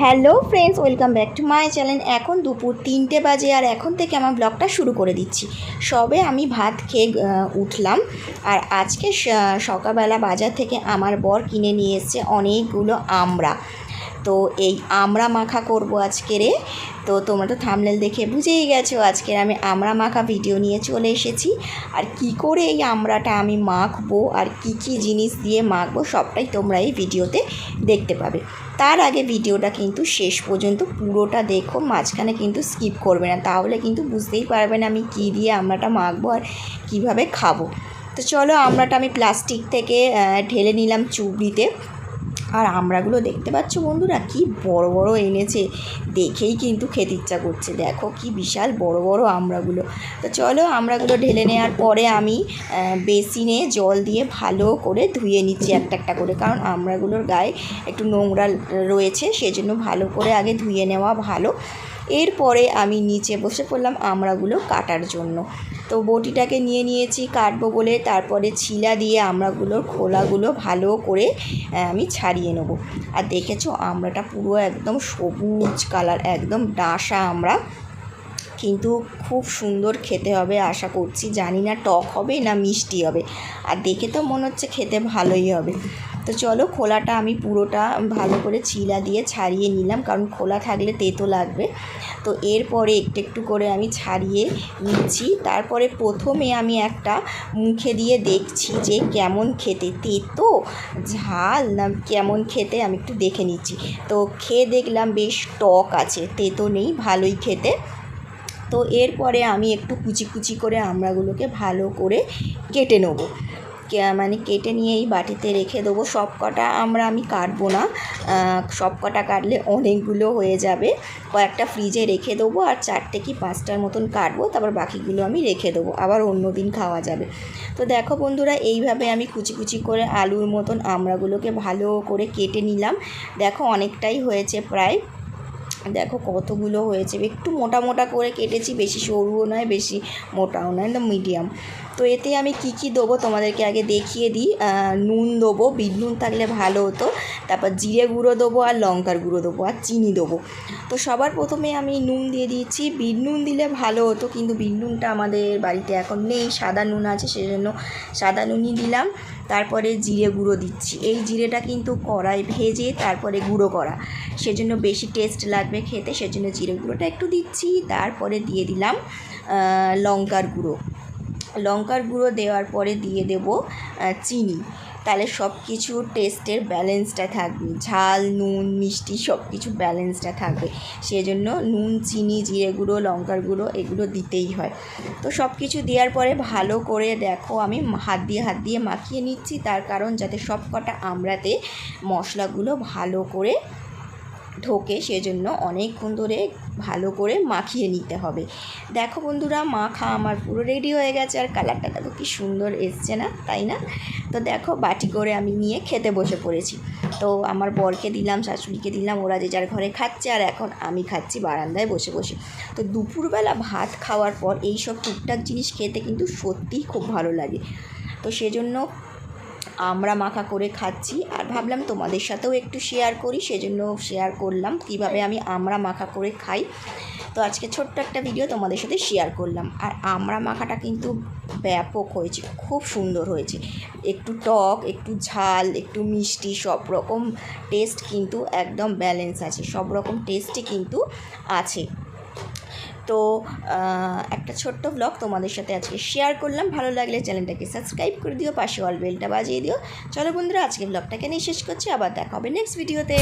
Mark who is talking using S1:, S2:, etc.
S1: Hello friends, welcome back to my channel. এখন দুপুর তিনটে বাজে আর এখন থেকে আমার ব্লগটা শুরু করে দিচ্ছি। সবে আমি ভাত খেয়ে উঠলাম আর আজকে সকালবেলা বাজার থেকে আমার বর কিনে নিয়ে এসছে অনেকগুলো আমড়া তো এই আমড়া মাখা করব আজকেরে তো তোমরা তো থামলেল দেখে বুঝেই গেছো আজকের আমি আমড়া মাখা ভিডিও নিয়ে চলে এসেছি। আর কি করে এই আমড়াটা আমি মাখবো আর কি কি জিনিস দিয়ে মাখবো সবটাই তোমরা এই ভিডিওতে দেখতে পাবে। তার আগে ভিডিওটা কিন্তু শেষ পর্যন্ত পুরোটা দেখো, মাঝখানে কিন্তু স্কিপ করবে না। তাহলে কিন্তু বুঝতেই পারবে না আমি কী দিয়ে আমড়াটা মাখবো আর কীভাবে খাব। তো চলো আমড়াটা আমি প্লাস্টিক থেকে ঢেলে নিলাম চুবড়িতে। আর আমরাগুলো দেখতে পাচ্ছ বন্ধুরা, কি বড় বড় এনেছে। দেখেই কিন্তু খেতে ইচ্ছা করছে। দেখো কি বিশাল বড় বড় আমড়াগুলো তো চলো আমড়াগুলো ঢেলে নেওয়ার পরে আমি বেসিনে জল দিয়ে ভালো করে ধুয়ে নিচ্ছি একটা একটা করে। কারণ আমড়াগুলোর গায়ে একটু নোংরা রয়েছে, সেজন্য ভালো করে আগে ধুয়ে নেওয়া ভালো। এরপরে আমি নিচে বসে পড়লাম আমড়াগুলো কাটার জন্য। তো বটিটাকে নিয়ে নিয়েছি কাটবো বলে, তারপরে ছিলা দিয়ে আমড়াগুলোর খোলাগুলো ভালো করে আমি ছাড়িয়ে নেব। আর দেখেছ আমড়াটা পুরো একদম সবুজ কালার, একদম ডাসা আমড়া কিন্তু খুব সুন্দর খেতে হবে আশা করছি, জানি না টক হবে না মিষ্টি হবে। আর দেখে তো মনে হচ্ছে খেতে ভালোই হবে। তো চলো খোলাটা আমি পুরোটা ভালো করে চিলা দিয়ে ছাড়িয়ে নিলাম, কারণ খোলা থাকলে তেতো লাগবে। তো এরপরে একটু একটু করে আমি ছাড়িয়ে নিচ্ছি। তারপরে প্রথমে আমি একটা মুখে দিয়ে দেখছি যে কেমন খেতে, তেতো? ঝাল না কেমন খেতে? আমি একটু দেখে নিচ্ছি। তো খেয়ে দেখলাম বেশ টক আছে, তেতো নেই, ভালোই খেতে। তো এরপরে আমি একটু কুচি কুচি করে আমড়াগুলোকে ভালো করে কেটে নেব। মানে কেটে নিয়ে এই বাটিতে রেখে দেবো। সব কটা আমরা, আমি কাটবো না। সব কটা কাটলে অনেকগুলো হয়ে যাবে। কয়েকটা ফ্রিজে রেখে দেবো আর চারটে কি পাঁচটার মতন কাটবো। তারপর বাকিগুলো আমি রেখে দেবো। আবার অন্য দিন খাওয়া যাবে। তো দেখো বন্ধুরা, এইভাবে আমি কুচি কুচি করে আলুর মতন আমড়াগুলোকে ভালো করে কেটে নিলাম। দেখো অনেকটাই হয়েছে প্রায়। দেখো কতগুলো হয়েছে। একটু মোটা মোটা করে কেটেছি, বেশি সরুও নয়, বেশি মোটাও নয়, একদম মিডিয়াম তো এতে আমি কি কি দেবো তোমাদেরকে আগে দেখিয়ে দিই। নুন দেবো, বিট নুন থাকলে ভালো হতো। তারপর জিরে গুঁড়ো দেবো আর লঙ্কার গুঁড়ো দেবো আর চিনি দেবো। তো সবার প্রথমে আমি নুন দিয়ে দিয়েছি বিট নুন দিলে ভালো হতো, কিন্তু বিট নুনটা আমাদের বাড়িতে এখন নেই। সাদা নুন আছে, সেজন্য সাদা নুনই দিলাম। তারপরে জিরে গুঁড়ো দিচ্ছি। এই জিরেটা কিন্তু কড়াই ভেজে তারপরে গুঁড়ো করা। সেজন্য বেশি টেস্ট লাগবে খেতে, সেজন্য জিরে গুঁড়োটা একটু দিচ্ছি। তারপরে দিয়ে দিলাম লঙ্কার গুঁড়ো। লঙ্কার গুঁড়ো দেওয়ার পরে দিয়ে দেব চিনি। তাহলে সব কিছু টেস্টের ব্যালেন্সটা থাকবে। ঝাল, নুন, মিষ্টি সব কিছু ব্যালেন্সটা থাকবে। সেজন্য নুন, চিনি, জিরে গুঁড়ো, লঙ্কার গুঁড়ো এগুলো দিতেই হয়। তো সব কিছু দেওয়ার পরে ভালো করে দেখো, আমি হাত দিয়ে হাত দিয়ে মাখিয়ে নিচ্ছি। তার কারণ যাতে সব কটা আমড়াতে মশলাগুলো ভালো করে ঢোকে সেজন্য অনেকক্ষণ ধরে ভালো করে মাখিয়ে নিতে হবে। দেখো বন্ধুরা, মাখা আমার পুরো রেডি হয়ে গেছে আর কালারটা দেখো কি সুন্দর এসছে না, তাই না? তো দেখো বাটি করে আমি নিয়ে খেতে বসে পড়েছি। তো আমার বরকে দিলাম, শাশুড়িকে দিলাম, ওরা যে যার ঘরে খাচ্ছে আর এখন আমি খাচ্ছি বারান্দায় বসে বসে। তো দুপুরবেলা ভাত খাওয়ার পর এই সব টুকটাক জিনিস খেতে কিন্তু সত্যিই খুব ভালো লাগে। তো সেজন্য আমরা মাখা করে খাচ্ছি আর ভাবলাম তোমাদের সাথেও একটু শেয়ার করি, সেজন্য শেয়ার করলাম কীভাবে আমি আমরা মাখা করে খাই। তো আজকে ছোট্ট একটা ভিডিও তোমাদের সাথে শেয়ার করলাম। আর আমরা মাখাটা কিন্তু ব্যাপক হয়েছে, খুব সুন্দর হয়েছে। একটু টক, একটু ঝাল, একটু মিষ্টি, সব রকম টেস্ট কিন্তু একদম ব্যালেন্স আছে, সব রকম টেস্টই কিন্তু আছে। তো একটা ছোট্ট ব্লগ তোমাদের সাথে আজকে শেয়ার করলাম। ভালো লাগলে চ্যানেলটাকে সাবস্ক্রাইব করে দিও, পাশে অল বেলটা বাজিয়ে দিও। চলো বন্ধুরা আজকে ব্লগটাকে নিয়ে শেষ করছি। আবার দেখা হবে নেক্সট ভিডিওতে